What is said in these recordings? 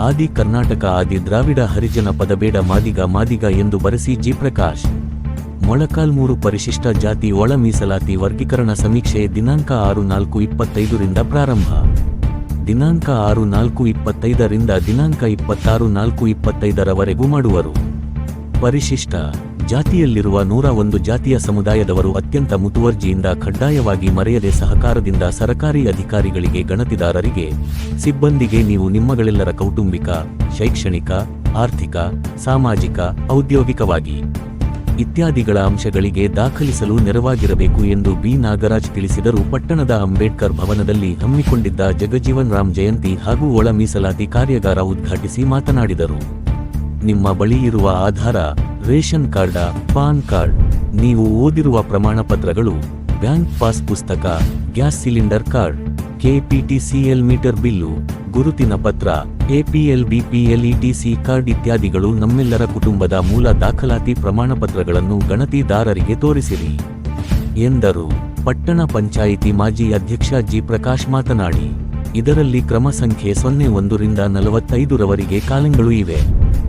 ಆದಿ ಕರ್ನಾಟಕ ಆದಿ ದ್ರಾವಿಡ ಹರಿಜನ ಪದಬೇಡ ಮಾದಿಗ ಮಾದಿಗ ಎಂದು ಬರೆಸಿ ಜಿ ಪ್ರಕಾಶ್. ಮೊಳಕಾಲ್ಮೂರು ಪರಿಶಿಷ್ಟ ಜಾತಿ ಒಳ ಮೀಸಲಾತಿ ವರ್ಗೀಕರಣ ಸಮೀಕ್ಷೆ ದಿನಾಂಕ ಆರು ನಾಲ್ಕು ಇಪ್ಪತ್ತೈದರಿಂದ ಪ್ರಾರಂಭ. ದಿನಾಂಕ ಆರು ನಾಲ್ಕು ಇಪ್ಪತ್ತೈದರಿಂದ ದಿನಾಂಕ ಇಪ್ಪತ್ತಾರು ನಾಲ್ಕು ಇಪ್ಪತ್ತೈದರವರೆಗೂ ಮಾಡುವರು. ಪರಿಶಿಷ್ಟ ಜಾತಿಯಲ್ಲಿರುವ ನೂರ ಒಂದು ಜಾತಿಯ ಸಮುದಾಯದವರು ಅತ್ಯಂತ ಮುತುವರ್ಜಿಯಿಂದ ಕಡ್ಡಾಯವಾಗಿ ಮರೆಯದೆ ಸಹಕಾರದಿಂದ ಸರಕಾರಿ ಅಧಿಕಾರಿಗಳಿಗೆ ಗಣತಿದಾರರಿಗೆ ಸಿಬ್ಬಂದಿಗೆ ನೀವು ನಿಮ್ಮಗಳೆಲ್ಲರ ಕೌಟುಂಬಿಕ, ಶೈಕ್ಷಣಿಕ, ಆರ್ಥಿಕ, ಸಾಮಾಜಿಕ, ಔದ್ಯೋಗಿಕವಾಗಿ ಇತ್ಯಾದಿಗಳ ಅಂಶಗಳಿಗೆ ದಾಖಲಿಸಲು ನೆರವಾಗಿರಬೇಕು ಎಂದು ಬಿ. ನಾಗರಾಜ್ ತಿಳಿಸಿದರು. ಪಟ್ಟಣದ ಅಂಬೇಡ್ಕರ್ ಭವನದಲ್ಲಿ ಹಮ್ಮಿಕೊಂಡಿದ್ದ ಜಗಜೀವನ್ ರಾಮ್ ಜಯಂತಿ ಹಾಗೂ ಒಳ ಮೀಸಲಾತಿ ಕಾರ್ಯಾಗಾರ ಉದ್ಘಾಟಿಸಿ ಮಾತನಾಡಿದರು. ನಿಮ್ಮ ಬಳಿ ಇರುವ Aadhaar ration card, PAN card, ನೀವು ಓದಿರುವ ಪ್ರಮಾಣ ಪತ್ರಗಳು ಬ್ಯಾಂಕ್ ಪಾಸ್ ಪುಸ್ತಕ, gas cylinder card, KPTCL meter bill, ಗುರುತಿನ ಪತ್ರ ಎಪಿಎಲ್ ಬಿಪಿಎಲ್ ಇಟಿಸಿ ಕಾರ್ಡ್ ಇತ್ಯಾದಿಗಳು ನಮ್ಮೆಲ್ಲರ ಕುಟುಂಬದ ಮೂಲ ದಾಖಲಾತಿ ಪ್ರಮಾಣ ಪತ್ರಗಳನ್ನು ಗಣತಿದಾರರಿಗೆ ತೋರಿಸಿರಿ. ಎಂದರು. ಪಟ್ಟಣ ಪಂಚಾಯಿತಿ ಮಾಜಿ ಅಧ್ಯಕ್ಷ ಜಿ ಪ್ರಕಾಶ್ ಮಾತನಾಡಿ, ಇದರಲ್ಲಿ ಕ್ರಮ ಸಂಖ್ಯೆ ಸೊನ್ನೆ ಒಂದರಿಂದ ನಲವತ್ತೈದರವರೆಗೆ ಕಾಲಂಗಳು ಇವೆ.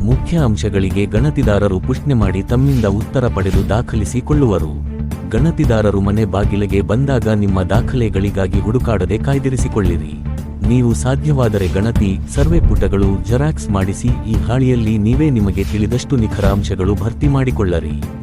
ಮುಖ್ಯ ಅಂಶಗಳಿಗೆ ಗಣತಿದಾರರು ಪುಷ್ಣೆ ಮಾಡಿ ತಮ್ಮಿಂದ ಉತ್ತರ ಪಡೆದು ದಾಖಲಿಸಿಕೊಳ್ಳುವರು. ಗಣತಿದಾರರು ಮನೆ ಬಾಗಿಲಿಗೆ ಬಂದಾಗ ನಿಮ್ಮ ದಾಖಲೆಗಳಿಗಾಗಿ ಹುಡುಕಾಡದೆ ಕಾಯ್ದಿರಿಸಿಕೊಳ್ಳಿರಿ. ನೀವು ಸಾಧ್ಯವಾದರೆ ಗಣತಿ, ಸರ್ವೆ ಪುಟಗಳು, ಜೆರಾಕ್ಸ್ ಮಾಡಿಸಿ ಈ ಹಾಳಿಯಲ್ಲಿ ನೀವೇ ನಿಮಗೆ ತಿಳಿದಷ್ಟು ನಿಖರ ಅಂಶಗಳು ಭರ್ತಿ ಮಾಡಿಕೊಳ್ಳರಿ.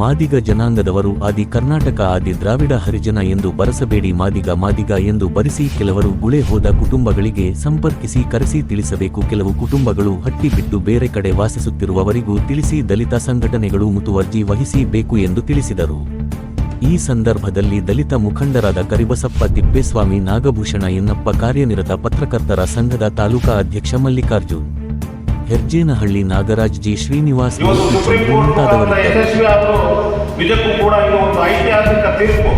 ಮಾದಿಗ ಜನಾಂಗದವರು ಆದಿ ಕರ್ನಾಟಕ, ಆದಿ ದ್ರಾವಿಡ ಹರಿಜನ ಎಂದು ಬರಸಬೇಡಿ ಮಾದಿಗ ಮಾದಿಗ ಎಂದು ಬರಿಸಿ ಕೆಲವರು ಗುಳೆ ಹೋದ ಕುಟುಂಬಗಳಿಗೆ ಸಂಪರ್ಕಿಸಿ ಕರೆಸಿ ತಿಳಿಸಬೇಕು. ಕೆಲವು ಕುಟುಂಬಗಳು ಹಟ್ಟಿ ಬಿಟ್ಟು ಬೇರೆ ಕಡೆ ವಾಸಿಸುತ್ತಿರುವವರಿಗೂ ತಿಳಿಸಿ ದಲಿತ ಸಂಘಟನೆಗಳು ಮುತುವರ್ಜಿ ವಹಿಸಬೇಕು ಎಂದು ತಿಳಿಸಿದರು. ಈ ಸಂದರ್ಭದಲ್ಲಿ ದಲಿತ ಮುಖಂಡರಾದ ಕರಿಬಸಪ್ಪ ತಿಪ್ಪೇಸ್ವಾಮಿ, ನಾಗಭೂಷಣ ಎನ್ನಪ್ಪ, ಕಾರ್ಯನಿರತ ಪತ್ರಕರ್ತರ ಸಂಘದ ತಾಲೂಕಾ ಅಧ್ಯಕ್ಷ ಮಲ್ಲಿಕಾರ್ಜುನ್ ಹೆರ್ಜೇನಹಳ್ಳಿ ನಾಗರಾಜ್ ಜಿ ಶ್ರೀನಿವಾಸ್ ಮುಂತಾದವರಿದ್ದರು. ನಿಜಕ್ಕೂ ಕೂಡ ಇದು ಒಂದು ಐತಿಹಾಸಿಕ ತೀರ್ಪು.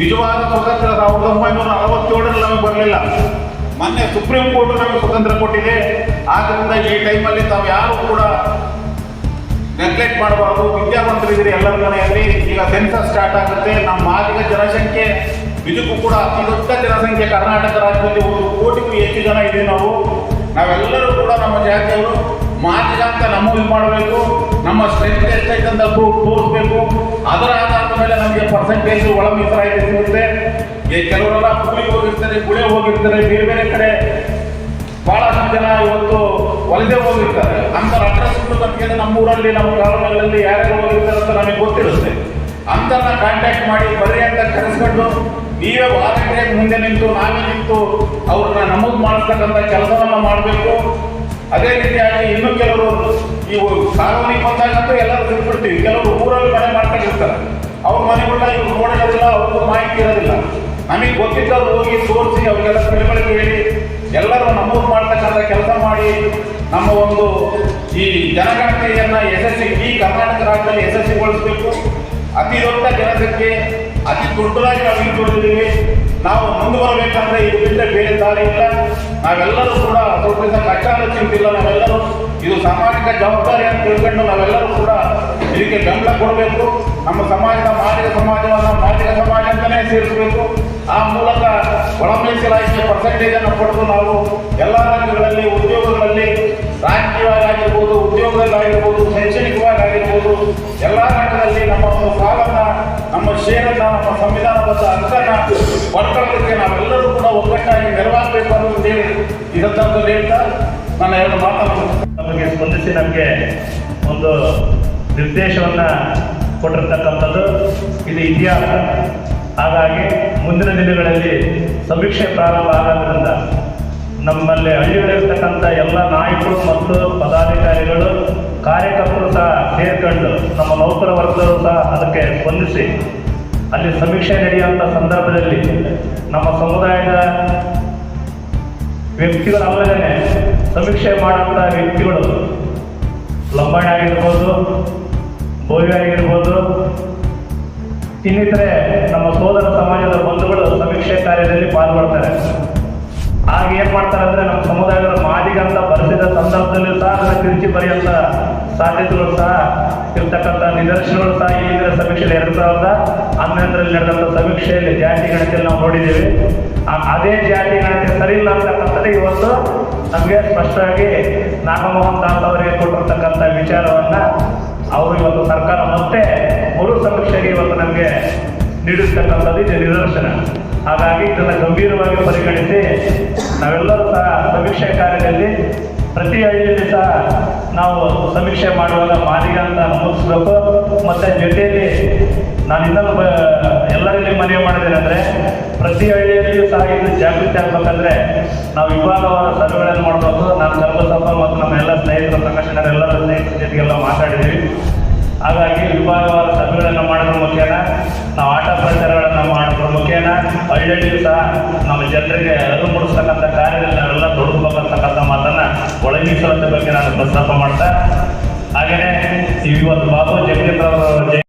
ನಿಜವಾದ ಸ್ವತಂತ್ರ ಸಾವಿರದ ಒಂಬೈನೂರ ಅರವತ್ತೇಳರಲ್ಲಿ ನಮಗೆ ಬರಲಿಲ್ಲ. ಮೊನ್ನೆ ಸುಪ್ರೀಂ ಕೋರ್ಟ್ ನಮಗೆ ಸ್ವತಂತ್ರ ಕೊಟ್ಟಿದೆ. ಆದ್ದರಿಂದ ಈ ಟೈಮಲ್ಲಿ ತಾವು ಯಾರು ಕೂಡ ನೆಗ್ಲೆಕ್ಟ್ ಮಾಡಬಾರ್ದು. ವಿದ್ಯಾವಂತರಿದ್ದೀರಿ ಎಲ್ಲರ ಮನೆಯಲ್ಲಿ. ಈಗ ಸೆನ್ಸಸ್ ಸ್ಟಾರ್ಟ್ ಆಗುತ್ತೆ. ನಮ್ಮ ಮಾದಿಗ ಜನಸಂಖ್ಯೆ ಇದಕ್ಕೂ ಕೂಡ ಅತಿ ದೊಡ್ಡ ಜನಸಂಖ್ಯೆ ಕರ್ನಾಟಕ ರಾಜ್ಯದಲ್ಲಿ ಒಂದು ಕೋಟಿಗೂ ಹೆಚ್ಚು ಜನ ಇದೆ ನಾವು. ನಾವೆಲ್ಲರೂ ಮಾಡಬೇಕು, ನಮ್ಮ ಸ್ಟ್ರೆಂತ್ ಎಷ್ಟೈತೆ ಅಂತ ತೋರಿಸ್ಬೇಕು. ಅದರ ಆಧಾರದ ಮೇಲೆ ನಮಗೆ ಪರ್ಸೆಂಟೇಜ್ ಒಳ ಮೀಸಲಾತಿ ಸಿಗುತ್ತೆ. ಕೆಲವರೆಲ್ಲ ಕೂಲಿಗೆ ಹೋಗಿರ್ತಾರೆ, ಗುಳೆ ಹೋಗಿರ್ತಾರೆ, ಬೇರೆ ಬೇರೆ ಕಡೆ ಬಹಳಷ್ಟು ಜನ ಇವತ್ತು ವಲಸೆ ಹೋಗಿರ್ತಾರೆ. ಅಂತ ಅಡ್ರೆಸ್ ನಮಗೆ ನಮ್ಮೂರಲ್ಲಿ, ನಮ್ಮ ಗ್ರಾಮಗಳಲ್ಲಿ ಯಾರ್ಯಾರು ಹೋಗಿರ್ತಾರೆ ಅಂತ ನಮಗೆ ಗೊತ್ತಿರುತ್ತೆ. ಅಂತನ್ನ ಕಾಂಟ್ಯಾಕ್ಟ್ ಮಾಡಿ, ಬರ್ರಿ ಅಂತ ಕರೆಸ್ಕೊಂಡು ನೀವೇ ವಾರಂಟಿಯಾಗಿ ಮುಂದೆ ನಿಂತು, ನಾವೇ ನಿಂತು ಅವ್ರನ್ನ ನಮೂದು ಮಾಡ್ತಕ್ಕಂಥ ಕೆಲಸವನ್ನು ಮಾಡಬೇಕು. ಅದೇ ರೀತಿಯಾಗಿ ಇನ್ನು ಕೆಲವರು ಈ ಸಾರ್ವಜನಿಕ ಬಂದಾಗಂತೂ ಎಲ್ಲರೂ ತಿಳ್ಕೊಡ್ತೀವಿ ಕೆಲವರು ಊರಲ್ಲಿ ಮನೆ ಮಾಡ್ಕೊಂಡಿರ್ತಾರೆ. ಅವ್ರ ಮನೆಗಳನ್ನ ಇವ್ರು ನೋಡಿರೋದಿಲ್ಲ, ಅವ್ರಿಗೂ ಮಾಹಿತಿ ಇರೋದಿಲ್ಲ. ನಮಗೆ ಗೊತ್ತಿದ್ದವ್ರು ಹೋಗಿ ತೋರಿಸಿ ಅವರಿಗೆಲ್ಲ ತಿಳುವಳಿಕೆ ಹೇಳಿ ಎಲ್ಲರೂ ನಮ್ಮೂರು ಮಾಡ್ತಕ್ಕಂಥ ಕೆಲಸ ಮಾಡಿ ನಮ್ಮ ಒಂದು ಈ ಜನಗಣತಿಯನ್ನು ಯಶಸ್ವಿ ಈ ಕರ್ನಾಟಕ ರಾಜ್ಯದಲ್ಲಿ ಯಶಸ್ವಿಗೊಳಿಸಬೇಕು ಅತಿ ದೊಡ್ಡ ಜನಸಂಖ್ಯೆ, ಅತಿ ದೊಡ್ಡದಾಗಿ ನಾವು ಇಟ್ಕೊಂಡಿದ್ದೀವಿ ನಾವು ಮುಂದುವರಬೇಕಂದ್ರೆ ಇದರಿಂದ ಬೇರೆ ದಾರಿ ಇಲ್ಲ. ನಾವೆಲ್ಲರೂ ಕೂಡ ಸ್ವಲ್ಪ ಕಚ್ಚಾಲ ಚಿಂತಿಲ್ಲ, ನಾವೆಲ್ಲರೂ ಇದು ಸಾಮಾಜಿಕ ಜವಾಬ್ದಾರಿ ಅಂತ ತಿಳ್ಕೊಂಡು ನಾವೆಲ್ಲರೂ ಕೂಡ ಇದಕ್ಕೆ ಬೆಂಬಲ ಕೊಡಬೇಕು. ನಮ್ಮ ಸಮಾಜದ ಮಾಲಿಕ ಸಮಾಜವನ್ನು ಮಾಲಿಕ ಸಮಾಜ ಅಂತಲೇ ಸೇರಿಸಬೇಕು. ಆ ಮೂಲಕ ಒಳ ಮೀಸಲಾತಿಗೆ ಪರ್ಸೆಂಟೇಜ್ ಅನ್ನು ಪಡೆದು ನಾವು ಎಲ್ಲ ರಂಗಗಳಲ್ಲಿ ಉದ್ಯೋಗಗಳಲ್ಲಿ ರಾಜಕೀಯವಾಗಿ ಆಗಿರ್ಬೋದು ಉದ್ಯೋಗದಲ್ಲಾಗಿರ್ಬೋದು ಶೈಕ್ಷಣಿಕವಾಗಿ ಆಗಿರ್ಬೋದು ಎಲ್ಲ ರಂಗದಲ್ಲಿ ನಮ್ಮ ಒಂದು ಪಾಲನ್ನ ನಮ್ಮ ಷೇರನ್ನ ನಮ್ಮ ಸಂವಿಧಾನಬದ್ಧ ಅಂಕನ ಪಡ್ಕೊಳ್ಳೋದಕ್ಕೆ ನಾವೆಲ್ಲರೂ ಕೂಡ ಒಗ್ಗಟ್ಟಾಗಿ ನೆರವಾಗಬೇಕು ಅನ್ನೋದೇ ಈ ಸಂದರ್ಭದಲ್ಲಿ ಹೇಳ್ತಾ ನನ್ನ ಎರಡು ಮಾತನ್ನು ನಮಗೆ ಸ್ಪಂದಿಸಿ ನಮಗೆ ಒಂದು ನಿರ್ದೇಶವನ್ನು ಕೊಟ್ಟಿರ್ತಕ್ಕಂಥದ್ದು ಇದು ಇತಿಹಾಸ. ಹಾಗಾಗಿ ಮುಂದಿನ ದಿನಗಳಲ್ಲಿ ಸಮೀಕ್ಷೆ ಪ್ರಾರಂಭ ಆಗೋದ್ರಿಂದ ನಮ್ಮಲ್ಲಿ ಹಳ್ಳಿಗಳಿರ್ತಕ್ಕಂಥ ಎಲ್ಲ ನಾಯಕರು ಮತ್ತು ಪದಾಧಿಕಾರಿಗಳು ಕಾರ್ಯಕರ್ತರು ಸಹ ಸೇರ್ಕೊಂಡು ನಮ್ಮ ನೌಕರ ವರ್ಗದವರು ಸಹ ಅದಕ್ಕೆ ಸ್ಪಂದಿಸಿ, ಅಲ್ಲಿ ಸಮೀಕ್ಷೆ ನಡೆಯುವಂಥ ಸಂದರ್ಭದಲ್ಲಿ ನಮ್ಮ ಸಮುದಾಯದ ವ್ಯಕ್ತಿಗಳಲ್ಲದೇ ಸಮೀಕ್ಷೆ ಮಾಡುವಂಥ ವ್ಯಕ್ತಿಗಳು ಲಂಬಾಣಿ ಆಗಿರ್ಬೋದು, ಬೋವಿ ಆಗಿರ್ಬೋದು, ಇನ್ನಿತರೆ ನಮ್ಮ ಸೋದರ ಸಮಾಜದ ಬಂಧುಗಳು ಸಮೀಕ್ಷೆ ಕಾರ್ಯದಲ್ಲಿ ಪಾಲ್ಗೊಳ್ತಾರೆ. ಆಗ ಏನ್ ಮಾಡ್ತಾರೆ ಅಂದ್ರೆ ನಮ್ಮ ಸಮುದಾಯದ ಮಾದಿಗಂತ ಬರೆಸಿದ ಸಂದರ್ಭದಲ್ಲಿ ಸಹ ಅದನ್ನ ತಿರುಚಿ ಬರೆಯುವಂತ ಸಾಧ್ಯತೆಗಳು ಸಹ ಇರ್ತಕ್ಕಂಥ ನಿದರ್ಶನಗಳು ಸಹ ಈ ಸಮೀಕ್ಷೆಯಲ್ಲಿ ಎರಡ್ ಸಾವಿರದ ಹನ್ನೆರಡು ಹನ್ನೊಂದರಲ್ಲಿ ನಡೆದಂಥ ಸಮೀಕ್ಷೆಯಲ್ಲಿ ಜಾತಿ ಗಣತಿಯಲ್ಲಿ ನಾವು ನೋಡಿದ್ದೀವಿ. ಅದೇ ಜಾತಿ ಗಣತಿ ಸರಿ ಇಲ್ಲ ಅಂತಕ್ಕಂಥದ್ದು ಇವತ್ತು ನಮಗೆ ಸ್ಪಷ್ಟವಾಗಿ ನಾಗಮೋಹನ್ ದಾಸ್ ಅವರಿಗೆ ಕೊಟ್ಟಿರ್ತಕ್ಕಂಥ ವಿಚಾರವನ್ನ ಅವರು ಇವತ್ತು ಸರ್ಕಾರ ಮತ್ತೆ ಮರು ಸಮೀಕ್ಷೆಗೆ ಇವತ್ತು ನಮಗೆ ನೀಡಿರ್ತಕ್ಕಂಥದ್ದು ಇದು ನಿದರ್ಶನ. ಹಾಗಾಗಿ ಇದನ್ನು ಗಂಭೀರವಾಗಿ ಪರಿಗಣಿಸಿ ನಾವೆಲ್ಲರೂ ಸಹ ಸಮೀಕ್ಷೆ ಕಾರ್ಯದಲ್ಲಿ ಪ್ರತಿ ಹಳ್ಳಿಯಲ್ಲಿ ಸಹ ನಾವು ಸಮೀಕ್ಷೆ ಮಾಡುವಾಗ ಮಾದಿಗ ಅಂತ ಮತ್ತು ಜೊತೆಯಲ್ಲಿ ನಾನು ಇನ್ನೊಂದು ಎಲ್ಲರಲ್ಲಿ ಮನವಿ ಮಾಡಿದ್ದೇನೆ ಅಂದರೆ ಪ್ರತಿ ಹಳ್ಳಿಯಲ್ಲಿಯೂ ಸಹ ಇದು ಜಾಗೃತಿ ಆಗಬೇಕಂದ್ರೆ ನಾವು ವಿಭಾಗವಾದ ಸರ್ವೆಗಳನ್ನು ಮಾಡಬೇಕು. ನಾನು ಸರ್ವಸಭಾ ಮತ್ತು ನಮ್ಮ ಎಲ್ಲ ಸ್ನೇಹಿತರು ಎಲ್ಲರ ಸ್ನೇಹಿತರ ಜೊತೆಗೆಲ್ಲ ಮಾತಾಡಿದ್ದೀವಿ. ಹಾಗಾಗಿ ವಿಭಾಗವಾದ ಸಭೆಗಳನ್ನು ಮಾಡೋದ್ರ ಮುಖೇನ ನಾವು ಆಟ ಪ್ರಚಾರಗಳನ್ನು ಮಾಡೋದ್ರ ಮುಖೇನ ಹಳ್ಳಿಯಲ್ಲಿಯೂ ಸಹ ನಮ್ಮ ಜನರಿಗೆ ಅರಿವು ಮೂಡಿಸ್ತಕ್ಕಂಥ ಕಾರ್ಯದಲ್ಲಿ ನಾವೆಲ್ಲ ತೊಡಗಬೇಕಂತಕ್ಕಂಥ ಮಾತನ್ನ ಒಳಗಿಸುವಂಥ ಬಗ್ಗೆ ನಾನು ಪ್ರಸ್ತಾಪ ಮಾಡ್ತಾ ಹಾಗೆಯೇ ಇವತ್ತು ಬಾಬು ಜಗದೀಶ್